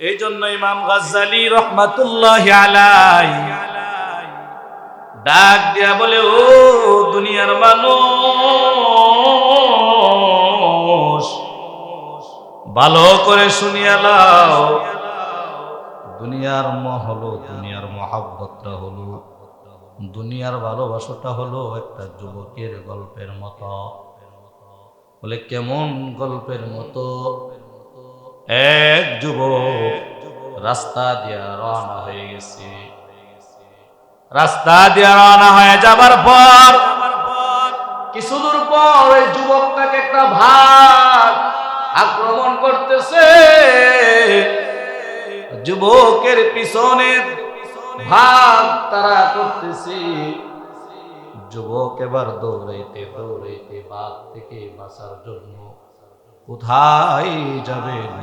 এই জন্য ইমাম গাজ্জালি রহমাতুল্লাহ আলাই ডাক দিয়া বলে, ও দুনিয়ার মানুষ, ভালো করে শুনিয়া লাও দুনিয়ার ম হলো দুনিয়ার মহাব্বতটা হলো, দুনিয়ার ভালোবাসাটা হলো একটা যুবকের গল্পের মতো। বলে, কেমন গল্পের মতো? এক যুবক রাস্তা দিয়া রওনা হয়ে গেছে। রাস্তা দিয়া রওনা হয়ে যাবার পর, কিছু দূর পর ওই যুবকটাকে একটা ভাগ আক্রমণ করতেছে। যুবকের পিছনে ভাগ তারা করতেছে। যুবক এবার দৌড়াইতে দৌড়াইতে বাঘ থেকে বাঁচার জন্য কোথায় যাবেন?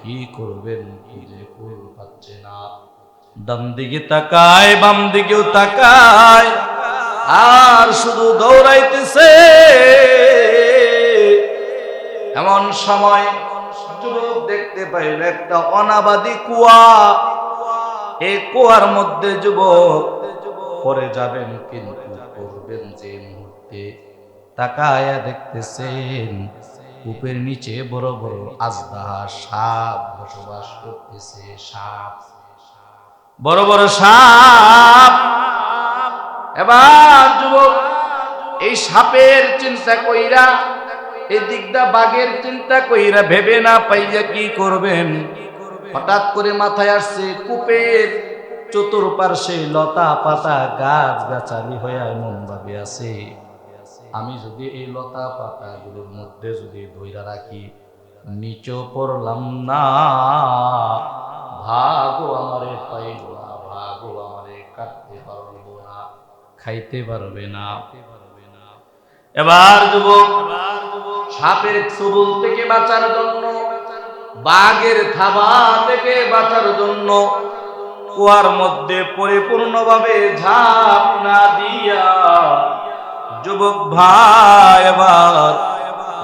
কি করবেন? কুল পাচ্ছে না। ডান দিকে তাকায়, বাম দিকেও তাকায়, আর শুধু দৌড়াইতেছে। এমন সময় যুবক দেখতে পাইল একটা অনাবাদী কুয়া। এই কুয়ার মধ্যে যুবক পরে যাবেন, কিন্তু করবেন যে মুহূর্তে। তাকায়া দেখতেছেন কূপের নিচে বড় বড় আজদাহা সাপ বসবাস করতেছে, সাপ। বড় বড় সাপ। এবার যুবক, এই সাপের চিন্তা কইরা এই দিকটা বাঘের চিন্তা কইরা ভেবে না পাইয়া কি করবেন? হঠাৎ করে মাথায় আসছে কূপের চতুর্পার্শ্বে লতা পাতা গাছ গাছালি হয়ে এমন ভাবে আছে। আমি যদি এই লতা পাতাগুলোর মধ্যে যদি ধইরা রাখি, নিচেও পড়লাম না। ভাগও আমারে পাইব না, ভাগও আমারে কাটতে পারব না, খাইতে পারবে না। এবার যুবক, সাপের সবুল থেকে বাঁচার জন্য, বাঘের থাবা থেকে বাঁচার জন্য কুয়ার মধ্যে পরিপূর্ণভাবে ঝাঁপ না দিয়া যুবক ভাই এবার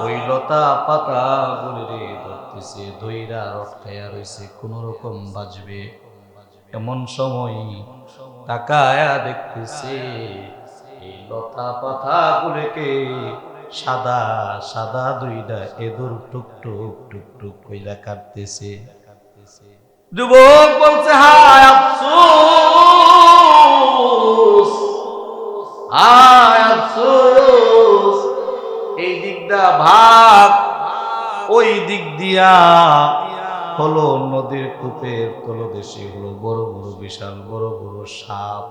ওই লতা পাতা গুলি রে ধরতেছে ধৈরা রটকাইয়া রয়েছে কোন রকম বাজবে। এমন সময় তাকায়া দেখতেছে, এই লতা পাতা গুলিকে সাদা সাদা দুইটা এদুর টুক টুক টুক টুক কইরা কাটতেছে। যুবক বলছে, হায় আফসোস! আফসোস, এই দিকটা ভাগ ওই দিক দিয়া হলো নদীর কূপের তলদেশে হলো বড় বড় বিশাল, বড় বড় সাপ।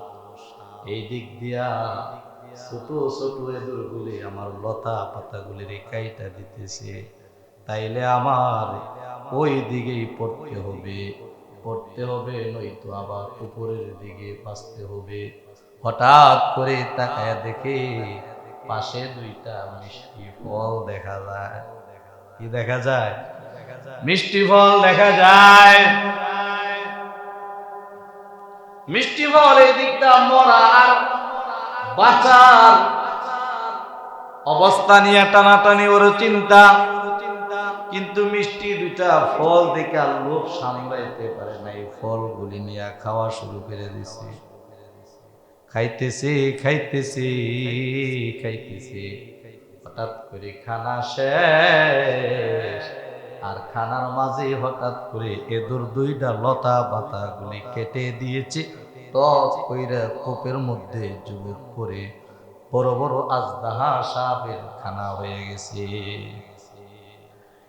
এই দিক দিয়া ছোট ছোট এদুরগুলি আমার লতা পাতাগুলি রেখাইটা দিতেছে। তাইলে আমার ওই দিকেই পড়তে হবে পড়তে হবে, নয়তো আবার উপরের দিকে বাঁচতে হবে। হঠাৎ করে তাকায় দেখে পাশে দুইটা মিষ্টি ফল দেখা যায়। কি দেখা যায়? মিষ্টি ফল দেখা যায়। মিষ্টি ফল এই দিকটা মরার বাঁচার অবস্থা নিয়ে টানাটানি ওর চিন্তা। কিন্তু মিষ্টি দুইটা ফল দেখে লোভ সামলাইতে পারে না। এই ফলগুলি নিয়ে খাওয়া শুরু করে দিছে। খাইতেছে খাইতেছে খাইতেছে। হঠাৎ করে খানা শেষ। আর খানার মাঝে হঠাৎ করে এদুর দুইটা লতা পাতা গুলি কেটে দিয়েছে। টপ কইরা কোপের মধ্যে যুবক পরে বড় বড় আজদাহা সাপের খানা হয়ে গেছে।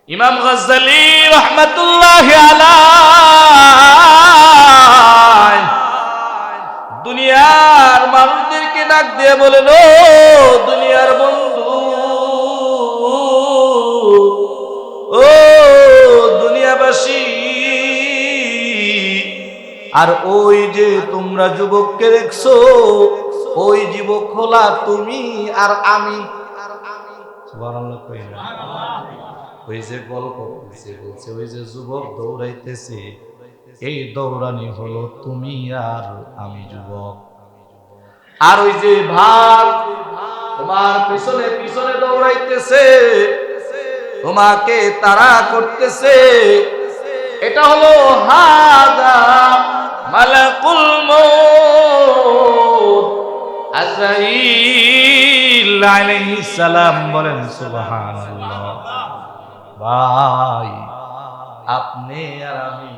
ইমাম গজ্জালি রহমতুল্লাহ আলাই দুনিয়ার মানুষদেরকে ডাক দিয়ে বলেন ও দুনিয়ার বন্ধু। ও, দুনিয়াবাসী। আর ওই যে তোমরা যুবককে দেখছ, ওই যুবক খোলা তুমি আর আমি। ওই যে গল্প বলছে, ওই যে যুবক দৌড়াইতেছে এই দৌড়ানি হলো তুমি আর আমি যুবক। আর ওই যে ভাগ তোমার পিছনে পিছনে দৌড়াইতেছে, তোমাকে তারা করতেছে, এটা হলো হাদা মালাকুল আলাইহিস সালাম বলেন, সুবহানাল্লাহ। ভাই, আপনি আর আমি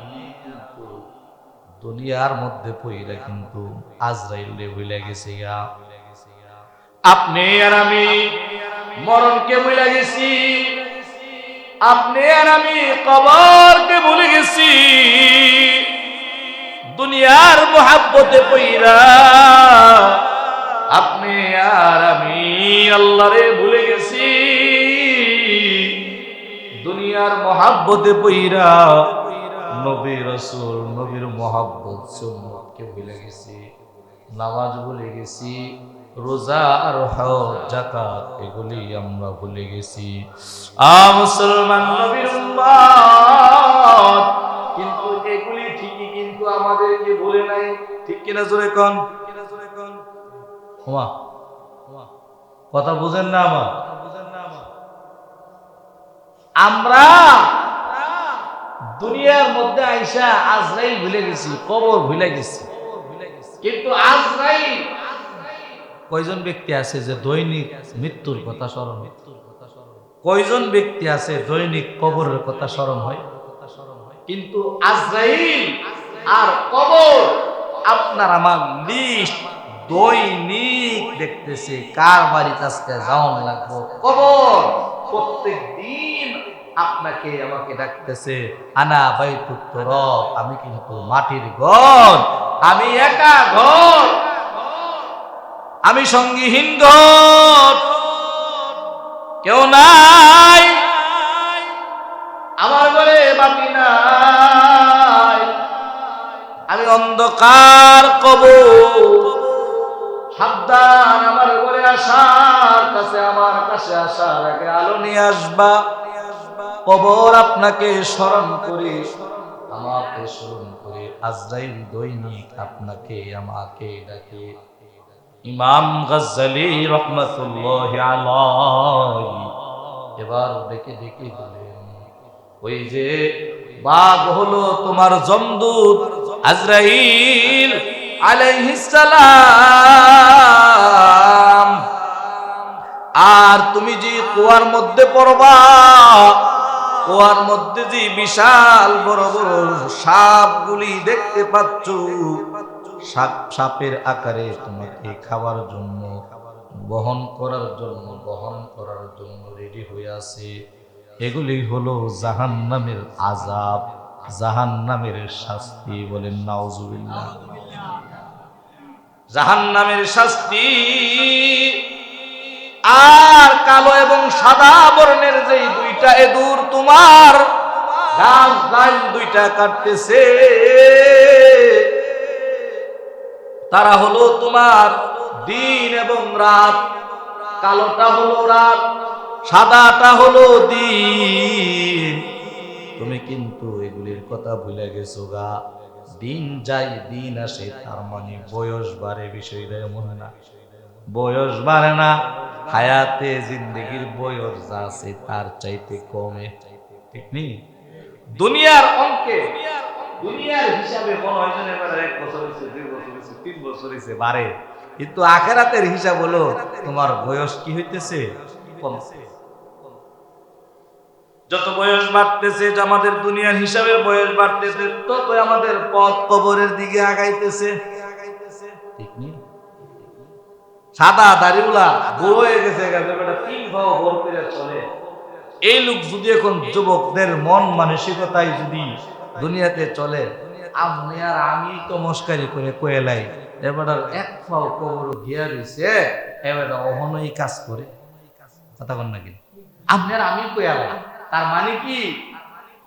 দুনিয়ার মধ্যে পইরা কিন্তু আজরাইল ভুলে গেছে গা। আপনি আর আমি মরণকে ভুলে গেছি। আপনি আর আমি কবরকে ভুলে গেছি। দুনিয়ার মোহাব্বতে পইরা আপনি আর আমি আল্লাহরে ভুলে গেছি। দুনিয়ার মহাব্বতে পইরা নবী রসুল, নবীর মহাব্বত সুন্নতকে ভুলে গেছি, নামাজ ভুলে গেছি, রোজা আর হজ জাকাত এগুলি আমরা ভুলে গেছি। আ মুসলমান নবীর উম্মত কিন্তু এগুলি ঠিকই কিন্তু আমাদেরকে ভুলে নাই। ঠিক কিনা জোরে কন? ওমা কথা বুঝেন না আমার? আমরা দুনিয়ার মধ্যে আইসা আজরাইল ভুলে গেছি, কবর ভুলে গেছি। কিন্তু আজরাইল কয়জন ব্যক্তি আছে যে দৈনিক মৃত্যুর কথা স্মরণ কয়জন ব্যক্তি আছে দৈনিক কবরের কথা স্মরণ হয়? কিন্তু আজরাইল আর কবর আপনার আমার লিস্ট দৈনিক দেখতেছে, কার বাড়িতে আজকে যাওয়ান লাগবো? কবর প্রত্যেক দিন আপনাকে আমাকে ডাকতেছে, আনা বাইতুত রব আমি কিন্তু মাটির ঘর আমি একা ঘর আমি সঙ্গীহীন ঘর কেউ নাই? আমার ঘরে বাতি নাই। আমি অন্ধকার কব সাবধান, আমার ঘরে আসার কাছে, আমার কাছে আসার আগে আলো নিয়ে আসবা। কবর আপনাকে স্মরণ করে, আমাকে স্মরণ করে আজরাইল দৈনিক আপনাকে, আমাকে ডাকে। ইমাম গজ্জালি রহমতুল্লাহ এবার ডেকে ডেকে দিলেন ওই যে বাঘ হলো তোমার জমদূত আজরাইল আলাইহিসসালাম আর তুমি যে কুয়ার মধ্যে পড়বা কুয়ার মধ্যে যে বিশাল বড় বড় সাপগুলি দেখতে পাচ্ছ, সাপ সাপের আকারে তোমাকে খাবার জন্য, বহন করার জন্য, বহন করার জন্য রেডি হয়ে আছে। এগুলি হলো জাহান্নামের আজাব জাহান্নামের শাস্তি বলেন নাউজুবিল্লাহ। জাহান্নামের শাস্তি, আর কালো এবং সাদা বর্ণের যে দুইটা এদুর তোমার। গাছ গাছ দুইটা কাটতেছে। তারা হলো তোমার দিন এবং রাত। কালোটা হলো রাত, সাদাটা হলো দিন। তুমি কিন্তু এগুলির কথা ভুলে গেছো গা। দিন যাই দিন আসে, তার মানে বয়স বাড়ে, বিষয়টা এমন না। বয়স বাড়ে না, হায়াতে জিন্দগির বয়স যা আছে তার চাইতে কমে। ঠিক নেই? দুনিয়ার অঙ্কে, দুনিয়ার হিসাবে মনে হয় যেন এবার এক বছর হয়েছে দুই বছর হয়েছে তিন বছর হয়েছে বাড়ে। কিন্তু আখেরাতের হিসাব হলো, তোমার বয়স কি হইতেছে? কমছে যত বয়স বাড়তেছে, যে আমাদের দুনিয়ার হিসাবে বয়স বাড়তেছে তত আমাদের পথ কবরের দিকে আগাইতেছে। ঠিক নেই? সাদা দাড়িগুলা বুড়ো হয়ে গেছে করে চলে। এই লোক যদি এখন যুবকদের মন মানসিকতায় যদি দুনিয়াতে চলে, আপনি আর আমি তো মস্কারি করে কয়েলাই এবার এক ফাও কবর গিয়া রয়েছে এবার অহনই কাজ করে। কথা কন নাকি? আপনি আর আমি কয়ালাই তার মানে কি?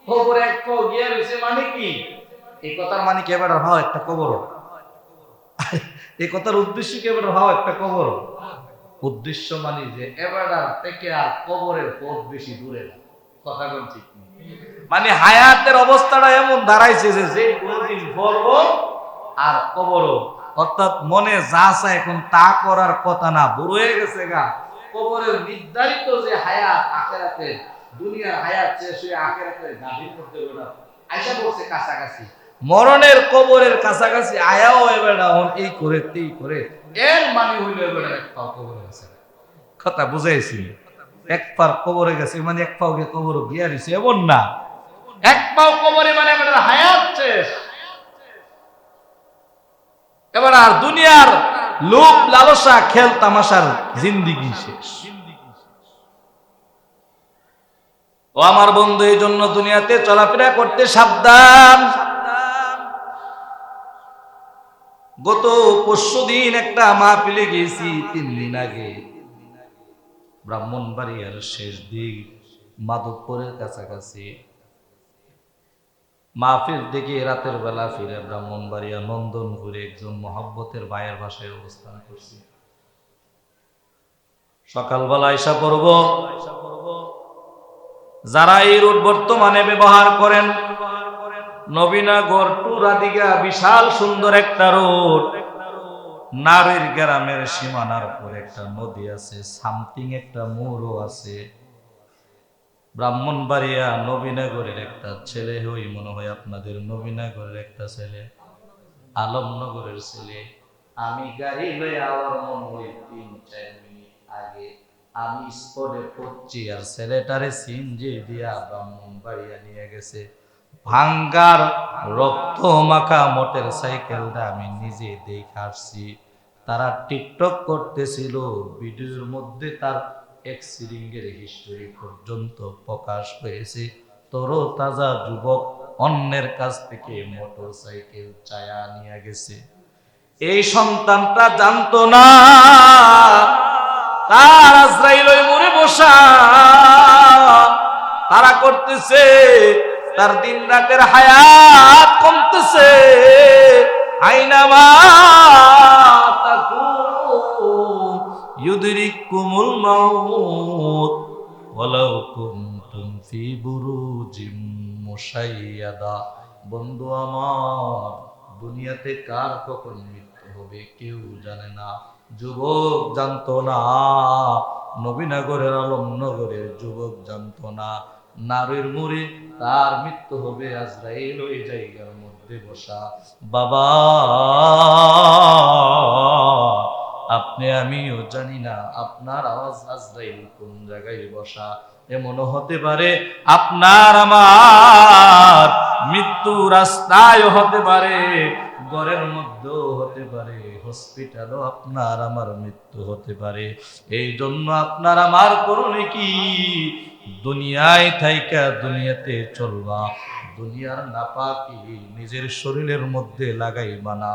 কবর এক ফাও গিয়া রয়েছে মানে কি? এই কথার মানে কি এবার হয়? একটা কবর এই কথার উদ্দেশ্য কি? এবার হওয়া একটা কবর। উদ্দেশ্য মানে যে এবার থেকে আর কবরের পথ বেশি দূরে না। কথা কোন ঠিক নেই। মানে হায়াতের অবস্থাটা এমন দাঁড়াইছে যে যে কোনদিন বলব আর কবর অর্থাৎ মনে যা চায় এখন তা করার কথা না বুড়ো হয়ে গেছে গা। কবরের নির্ধারিত যে হায়াত আখেরাতে দুনিয়ার হায়াত শেষ হয়ে আখেরাতের গাভীর ওটা আইসা বলছে কাছাকাছি। মরণের কবরের কাছাকাছি আয়াও এবার হন, এই করে এই করে। এর মানে হইল এবার এক পাও কবরে গেছে। কথা বুঝাইছি। এক পার কবরে গেছে মানে এক পাও গিয়ে কবর গিয়া দিছে এমন না। এক পাও কবরে মানে এবার হায়াত শেষ। এবার আর দুনিয়ার লোভ, লালসা, খেল, তামাশার জিন্দিগি শেষ। ও আমার বন্ধু, এই জন্য দুনিয়াতে চলাফেরা করতে সাবধান। গত পরশু দিন একটা মাহফিলে গেছি তিন দিন আগে। ব্রাহ্মণ ব্রাহ্মণবাড়িয়ার শেষ দিক, মাধবপুরের কাছাকাছি। মাহফিল থেকে রাতের বেলা ফিরে ব্রাহ্মণ ব্রাহ্মণবাড়িয়া, নন্দনপুরে একজন মহব্বতের ভাইয়ের বাসায় অবস্থান করছি। সকালবেলা এসা পড়ব। যারা এই রুট বর্তমানে ব্যবহার করেন নবীনগর টু রাধিকা বিশাল সুন্দর একটা রোড। নারীর গ্রামের সীমানার উপর একটা নদী আছে, সামথিং একটা মোড়ও আছে। ব্রাহ্মণবাড়িয়া নবীনগরের একটা ছেলে হই মনে হয় আপনাদের নবীনগরের একটা ছেলে, আলমনগরের ছেলে। আমি গাড়ি লয়ে আমার মনে হয় তিন, চার মিনিট আগে আমি স্পটে পড়ছি আর ছেলেটারে সিনজি দিয়া ব্রাহ্মণবাড়িয়া নিয়ে গেছে। ভাঙ্গার রক্ত মাখা মোটর সাইকেলটা আমি নিজে দেখে আসছি। তারা টিকটক করতেছিল, ভিডিওর মধ্যে তার এক এক্সিডিংয়ের হিস্টোরি পর্যন্ত প্রকাশ হয়েছে তরো তাজা যুবক অন্যের কাছ থেকে মোটর সাইকেল চায়া নিয়ে গেছে। এই সন্তানটা জানতো না, তার আজরাইল মরে বসা। তারা করতেছে তার দিন রাতের হায়াত কমতেছে। বন্ধু আমার, দুনিয়াতে কার কখন মৃত্যু হবে কেউ জানে না। যুবক জানতো না, নবীনগরের আলমনগরের যুবক জানতো না। নারীর মুড়ে, তার মৃত্যু হবে আজরাইল ওই জায়গার মধ্যে বসা। বাবা, আপনি, আমিও জানি না আপনার আওয়াজ আজরাইল কোন জায়গায় বসা। এমনও হতে পারে আপনার আমার মৃত্যু রাস্তায় হতে পারে। ঘরের মধ্যেও হতে পারে হসপিটালও আপনার আমার মৃত্যু হতে পারে। এই জন্য আপনার আমার করণে কি? দুনিয়ায় থাইকা দুনিয়াতে চলবা, দুনিয়ার নাপাকি নিজের শরীরের মধ্যে লাগাইবা না।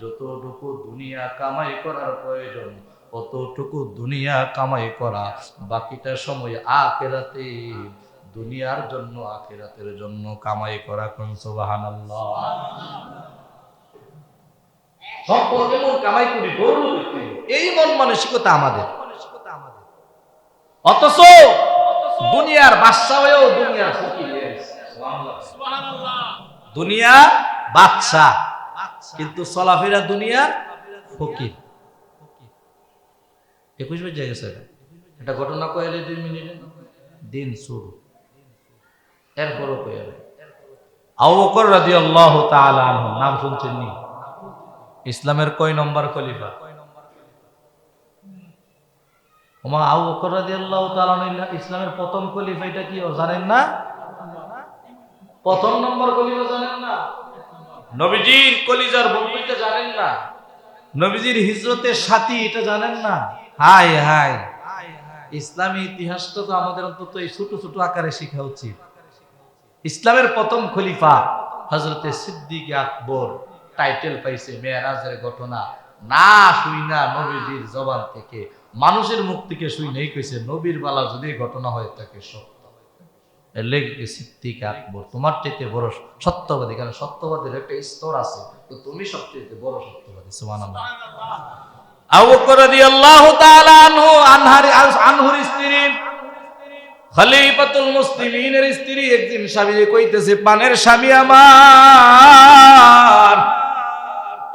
যতটুকু দুনিয়া কামাই করার প্রয়োজন, অতটুকু দুনিয়া কামাই করা। বাকিটা সময় আখেরাতে, দুনিয়ার জন্য, আখেরাতের জন্য কামাই করা কোন? সুবহানাল্লাহ। সম্পদ যেমন কামাই করি, গরু এই মন মানসিকতা আমাদের। অথচ দুনিয়ার বাদশা হয়েও দুনিয়ার। দুনিয়া বাদশা, কিন্তু চলাফেরা দুনিয়ার ফকির। একুশ বেজে গেছে। এটা। এটা ঘটনা কয়েলে দুই মিনিটে। দিন শুরু। এরপরও কয়েলে আবু বকর রাদিয়াল্লাহু তাআলা নাম শুনছেন নি? ইসলামের কয় নম্বর খলিফা? ওমা তাআলা ইসলামের প্রথম খলিফা এটা কি জানেন না? প্রথম নম্বর খলিফা জানেন না? নবীজির কলিজার জানেন না? নবীজির হিজরতের এটা জানেন না? হাই হাই ইসলামী ইতিহাসটা তো আমাদের অন্তত এই ছোট ছোট আকারে শেখা উচিত। ইসলামের প্রথম খলিফা হজরতে সিদ্দিক আকবর। টাইটেল পাইছে, মেয়েরাজের ঘটনা। না শুই না নবীজির জবান থেকে। মানুষের মুখ থেকে শুই নেই কইছে, নবীর বালা যদি ঘটনা হয়ে থাকে সত্য লেগে আকবর, তোমার চাইতে বড় সত্যবাদী। কারণ সত্যবাদীর একটা স্তর আছে, তো তুমি সবচেয়ে বড় সত্যবাদী স্ত্রী একদিন স্বামী কইতেছে, পানের স্বামী আমার।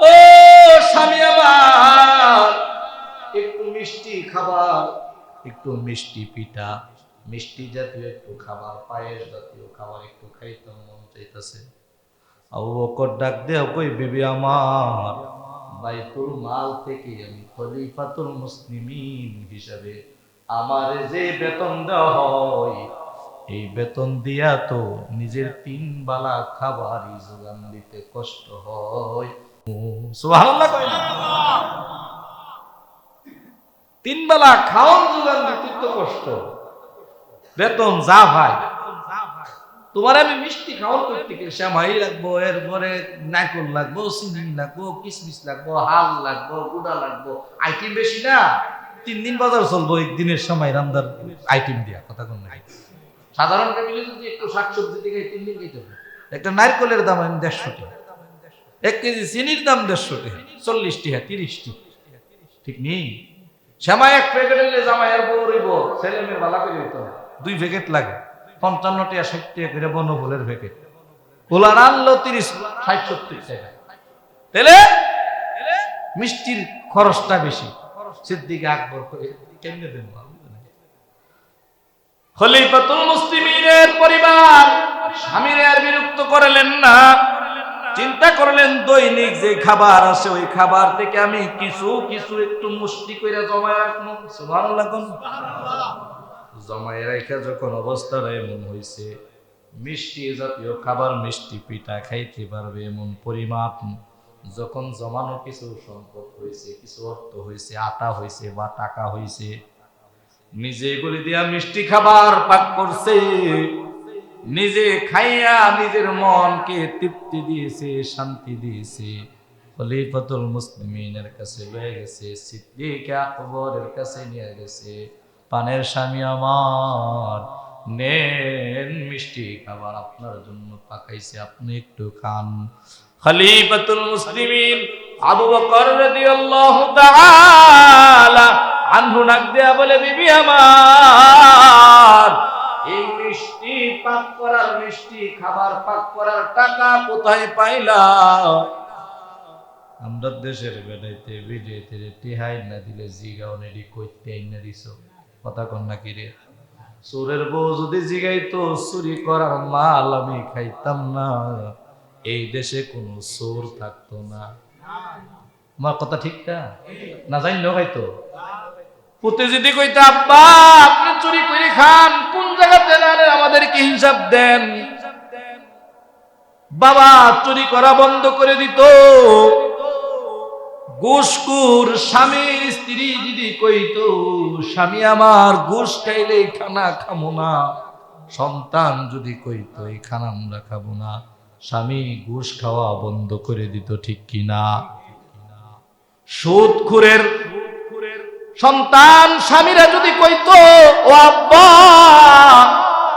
ও স্বামী আমার, একটু মিষ্টি খাবার, একটু মিষ্টি পিঠা, মিষ্টি জাতীয় একটু খাবার, পায়েস জাতীয় খাবার একটু খাইতাম মন চাইতেছে। আবু বকর ডাক দেয়া কই, বিবি আমার, বাইতুল মাল থেকে আমি খলিফাতুল মুসলিমিন হিসাবে আমার যে বেতন দেওয়া হয়, এই বেতন দিয়া তো নিজের তিন বেলা খাবারই যোগান দিতে কষ্ট হয়। তিন বেলা যোগান দিতে কষ্ট। বেতন যা ভাই। তোমার আমি মিষ্টি করতে গেলে শ্যামাই লাগবো, এরপরে নাইকল লাগবো চিনি লাগবো, কিসমিস লাগবো, হাল লাগবো, গুড়া লাগবো, আইটেম বেশি না। তিন দিন বাজার চলবো, একদিনের সময় রামদার আইটেম দিয়া, কথা কোন নাই। সাধারণ ফ্যামিলি যদি একটু শাকসবজি থেকে তিন দিন হবে। একটা নারকেলের দাম আমি দেড়শো টাকা। এক কেজি চিনির দাম দেড়শো টাকা, চল্লিশ টাকা, তিরিশ ঠিক নেই? শ্যামা এক প্যাকেট হইলে জামাই আর বউ রইব, ছেলে মেয়ের বালা করে হইতো দুই প্যাকেট লাগে, পঞ্চান্ন টাকা, ষাট টাকা করে বনফুলের প্যাকেট কোলার আনলো তিরিশ, ষাট, সত্তর টাকা। তাহলে মিষ্টির খরচটা বেশি। সিদ্দিকে আকবর করে কেমনে দেন খলিফাতুল মুসলিমিনের পরিবার স্বামীর আর বিরক্ত করলেন না। চিন্তা করলেন, দৈনিক যে খাবার আসে, ওই খাবার থেকে আমি কিছু কিছু একটু মুষ্টি করে জমায় রাখব। কোন? জমায় রাখা যখন অবস্থাটা এমন হয়েছে মিষ্টি জাতীয় খাবার মিষ্টি পিঠা খাইতে পারবে এমন পরিমাপ। যখন জমানো কিছু সম্পদ হয়েছে কিছু অর্থ হয়েছে আটা হয়েছে বা টাকা হয়েছে নিজে এগুলি দিয়া মিষ্টি খাবার পাক করছে। নিজে খাইয়া নিজের মনকে তৃপ্তি দিয়েছে, শান্তি দিয়েছে। খলিফাতুল মুসলিমিনের কাছে লয়ে গেছে, সিদ্দিক আকবরের কাছে নিয়ে গেছে। পানের স্বামী আমার, নেন মিষ্টি খাবার আপনার জন্য পাকাইছে, আপনি একটু খান। খলিফাতুল মুসলিমিন আবু বকর রাদিয়াল্লাহু তাআলা আনহু নাক দেয়া বলে, বিবি আমার, এই মিষ্টি পাক করার মিষ্টি, খাবার পাক করার টাকা কোথায় আমরা দেশের বেড়াইতে টিহাই না দিলে কইতে আইনা দিছ। কথা কন না রে? চোরের বউ যদি জিগাইতো, চুরি করার মাল আমি খাইতাম না। এই দেশে কোনো চোর থাকতো না। আমার কথা ঠিক না? না জানি খাইতো পুতে যদি কইতো, আব্বা, আপনি চুরি করে খান, কোন জায়গাতে আমাদেরকে হিসাব দেন? বাবা চুরি করা বন্ধ করে দিত। ঘুষকুর স্বামীর স্ত্রী যদি কইতো, স্বামী, আমার ঘুষ খাইলে খানা খামো না। সন্তান যদি কইতো, এই খানা আমরা খাব না। স্বামী ঘুষ খাওয়া বন্ধ করে দিত, ঠিক কিনা? সুদখুরের সন্তান স্বামীরা যদি কইতো, ও আব্বা,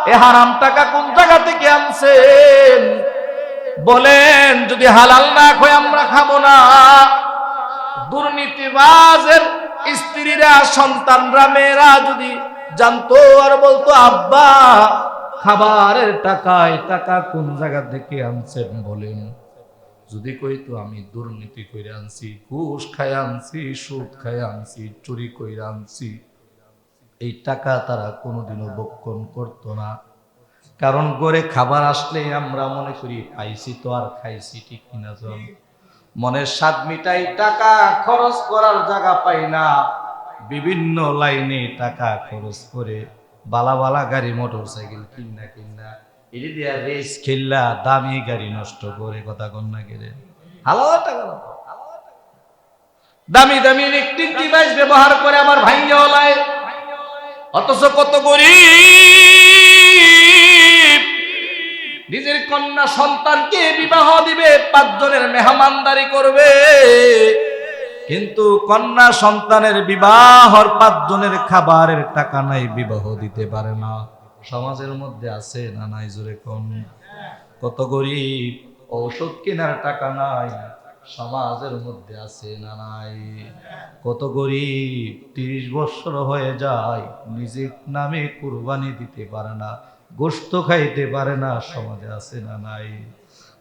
এ হারাম টাকা কোন জায়গা থেকে আনছেন? বলেন, যদি হালাল না খয় আমরা খাব না। দুর্নীতিবাজের স্ত্রীরা, সন্তানরা, মেয়েরা যদি জানতো আর বলতো, আব্বা, খাবারের টাকায় টাকা কোন জায়গা থেকে আনছেন? বলেন। যদি কইতো আমি দুর্নীতি করে আনছি, ঘুষ খাই আনছি, সুদ খাই আনছি, চুরি করে আনছি। এই টাকা তারা কোনোদিনও বক্ষণ করতো না। কারণ গড়ে খাবার আসলে আমরা মনে করি পাইছি তো আর খাইছি ঠিক কিনা জন? মনের স্বাদ মিটাই টাকা খরচ করার জায়গা পাই না। বিভিন্ন লাইনে টাকা খরচ করে বালা বালা গাড়ি মোটর সাইকেল কিনা কিনা। এটি দিয়া রেস খেললা, দামি গাড়ি নষ্ট করে কথা কন কেড়ে হালাল টাকা। দামি দামি ইলেকট্রিক ডিভাইস ব্যবহার করে আমার ভাইয়াওয়ালায় অথচ কত গরিব। নিজের কন্যা সন্তানকে বিবাহ দিবে, পাঁচজনের মেহমানদারি করবে। কিন্তু কন্যা সন্তানের বিবাহর পাঁচজনের খাবারের টাকা নাই, বিবাহ দিতে পারে না। সমাজের মধ্যে আছে? না নাই জোরে কম কত গরিব, ঔষধ কেনার টাকা নাই, সমাজের মধ্যে আছে না নাই? কত গরিব, তিরিশ বছর হয়ে যায়, নিজের নামে কুরবানি দিতে পারে না গোস্ত খাইতে পারে না, সমাজে আছে না নাই?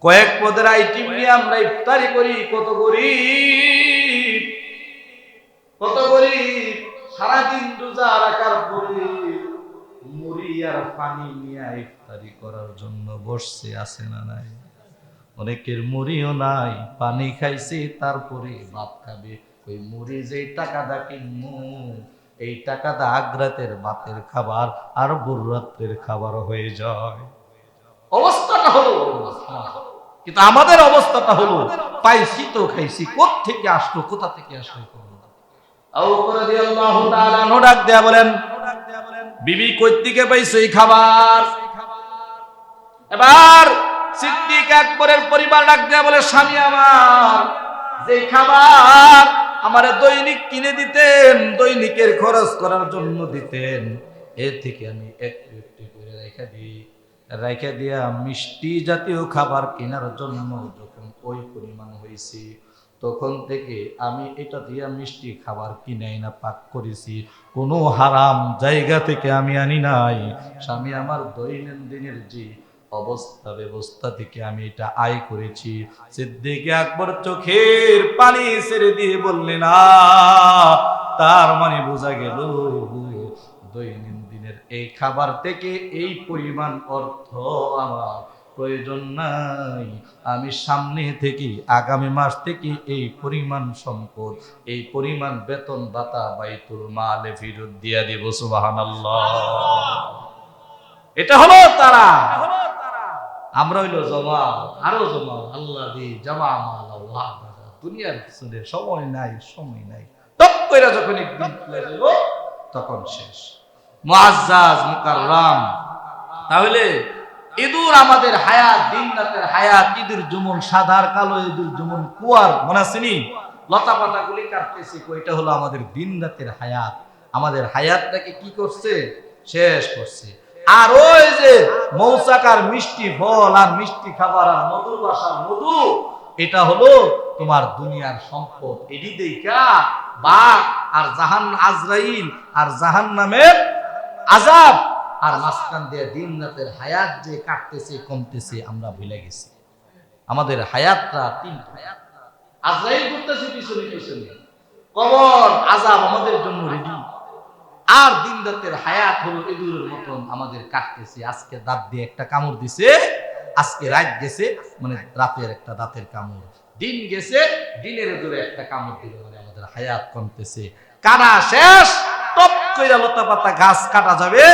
কয়েক পদের আইটেম নিয়ে আমরা ইফতারি করি, কত গরিব কত গরিব, সারাদিন রোজা রাখার পরে মুড়ি পানি নিয়ে ইফতারি করার জন্য বসছে, আছে না নাই? অনেকের মুড়িও নাই, পানি খাইছে, তারপরে ভাত খাবে। ওই মুড়ি যে টাকা দা কিনমু, এই টাকা দা আগ্রাতের ভাতের খাবার আর বুররাত্রের খাবার হয়ে যায়। অবস্থাটা হলো কিন্তু আমাদের অবস্থাটা হলো, পাইছি তো খাইছি থেকে আসলো, কোথা থেকে আসলো করব না। আবু বকর তাআলা আনহু ডাক দেয়া বলেন বিবি কই থেকে পাইছো এই খাবার। এবার সিদ্দিক আকবরের পরিবার ডাক দেয়া বলে, স্বামী আমার যে খাবার আমারে দৈনিক কিনে দিতেন, দৈনিকের খরচ করার জন্য দিতেন এর থেকে আমি একটু একটু করে রেখে দিই। রেখে দিয়া মিষ্টি জাতীয় খাবার কেনার জন্য যখন ওই পরিমাণ হয়েছি তখন থেকে আমি এটা দিয়া মিষ্টি খাবার কিনাই না, পাক করেছি। কোনো হারাম জায়গা থেকে আমি আনি নাই। স্বামী, আমার দৈনন্দিনের যে অবস্থা ব্যবস্থা থেকে আমি এটা আয় করেছি। সিদ্দিকে আকবর চোখের পানি ছেড়ে দিয়ে বললেন তার মানে বোঝা গেল দৈনন্দিনের এই খাবার থেকে এই পরিমাণ অর্থ আমার প্রয়োজন নাই। আমি সামনে থেকে আগামী মাস থেকে এই পরিমাণ সম্পদ, এই পরিমাণ বেতন ভাতা বাইতুল মালে ফিরত দিয়া দিব, সুবহানাল্লাহ। এটা হলো তারা। আমরা হইল জমা আরও জমা আল্লাহ দি জমা মাল, আল্লাহ। দুনিয়ার পিছনে সময় নাই সময় নাই। টপ কইরা যখন তখন শেষ। মুআজ্জাজ মুকাররাম। তাহলে ইঁদুর আমাদের হায়াত দিন রাতের হায়াত, ইঁদুর যেমন সাদার, কালো ইঁদুর যেমন কুয়ার মনে আসেনি লতা পাতা গুলি কাটতেছি এটা হলো আমাদের দিন রাতের হায়াত। আমাদের হায়াতটাকে কি করছে? শেষ করছে। আর ওই যে মৌচাকার মিষ্টি ফল আর মিষ্টি খাবার আর মধুর বাসার মধু, এটা হলো তোমার দুনিয়ার সম্পদ। এডি দেখা বাঘ আর জাহান, আজরাইল আর জাহান নামের আজাব আর মাঝখান দিয়ে দিন রাতের হায়াত যে কাটতেছে, কমতেছে, আমরা ভুলে গেছি। আমাদের হায়াতটা তিন হায়াত আজরাইল করতেছে পিছনে পিছনে। কবর আজাব আমাদের জন্য রেডি আর দিন রাতের হায়াত হলো ইঁদুরের মতন আমাদের কাটতেছে। আজকে দাঁত দিয়ে একটা কামড় দিছে, আজকে রাত গেছে মানে রাতের একটা দাঁতের কামড়। দিন গেছে, দিনের দূরে একটা কামড় দিল মানে আমাদের হায়াত কমতেছে। কাটা শেষ, টপ কইরা লতা পাতা গাছ কাটা যাবে।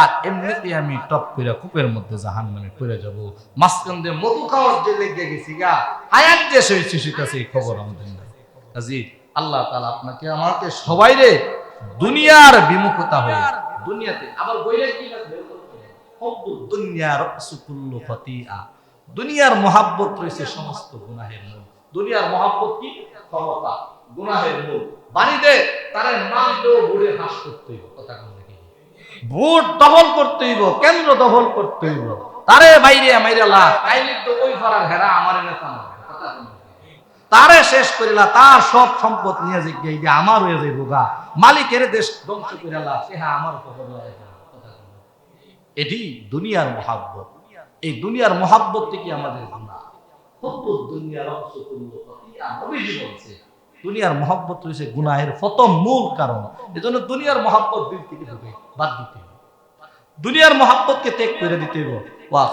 আর এমনিতে আমি টপ কইরা কূপের মধ্যে জাহান নামে পড়ে যাব। মাঝখান দিয়ে মধু খাওয়ার যে লেগে গেছি গা, হায়াত যে সইছে সেটাছে খবর আমাদের নাই। কাজী, আল্লাহ তাআলা আপনাকে, আমাকে সবাই রে দুনিয়ার বিমুখতা হয়ে, দুনিয়াতে আবার বইলে কি দুনিয়া রাসু কুল্লু দুনিয়ার মহাব্বত রয়েছে সমস্ত গুনাহের মূল। দুনিয়ার মহাব্বত কি? ক্ষমতা, গুনাহের মূল। বাড়িতে তারে নাম দেও বুড়ে হাস করতে কথা ভোট দখল করতে হইব, কেন্দ্র দখল করতে হইব। তারে বাইরে মাইরে লা তাইলে তো ওই ফারার হেরা আমার নেতা? তারে শেষ করিলা, তার সব সম্পদ নিয়ে গিয়ে আমার হয়ে যাইব গা। মালিকের দেশ ধ্বংস করিলা সে হ্যাঁ আমার এটি দুনিয়ার মহাব্বত। এই দুনিয়ার মহাব্বত থেকে আমাদের গুণা দুনিয়ার অংশ বলছে? দুনিয়ার মহাব্বত রয়েছে গুনাহের প্রথম মূল কারণ। এজন্য দুনিয়ার মহাব্বত দিল থেকে হবে বাদ দিতে হবে। দুনিয়ার মহাব্বতকে ত্যাগ করে দিতে হবে।